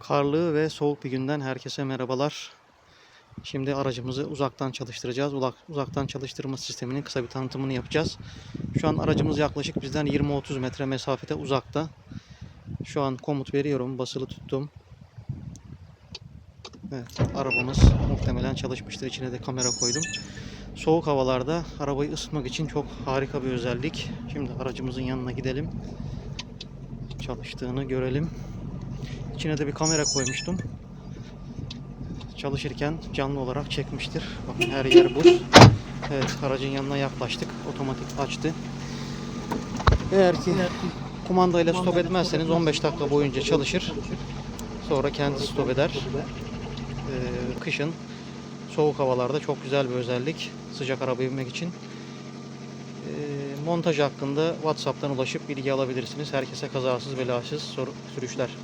Karlı ve soğuk bir günden herkese merhabalar. Şimdi aracımızı uzaktan çalıştıracağız. Uzaktan çalıştırma sisteminin kısa bir tanıtımını yapacağız. Şu an aracımız yaklaşık bizden 20-30 metre mesafede uzakta. Şu an komut veriyorum. Basılı tuttum. Evet, arabamız muhtemelen çalışmıştır. İçine de kamera koydum. Soğuk havalarda arabayı ısıtmak için çok harika bir özellik. Şimdi aracımızın yanına gidelim. Çalıştığını görelim. İçine de bir kamera koymuştum. Çalışırken canlı olarak çekmiştir. Bakın her yer buz. Evet aracın yanına yaklaştık. Otomatik açtı. Eğer ki kumandayla stop etmezseniz 15 dakika boyunca çalışır. Sonra kendi stop eder. Ee, kışın soğuk havalarda çok güzel bir özellik. Sıcak arabaya binmek için. Ee, montaj hakkında WhatsApp'tan ulaşıp bilgi alabilirsiniz. Herkese kazasız belasız sürüşler.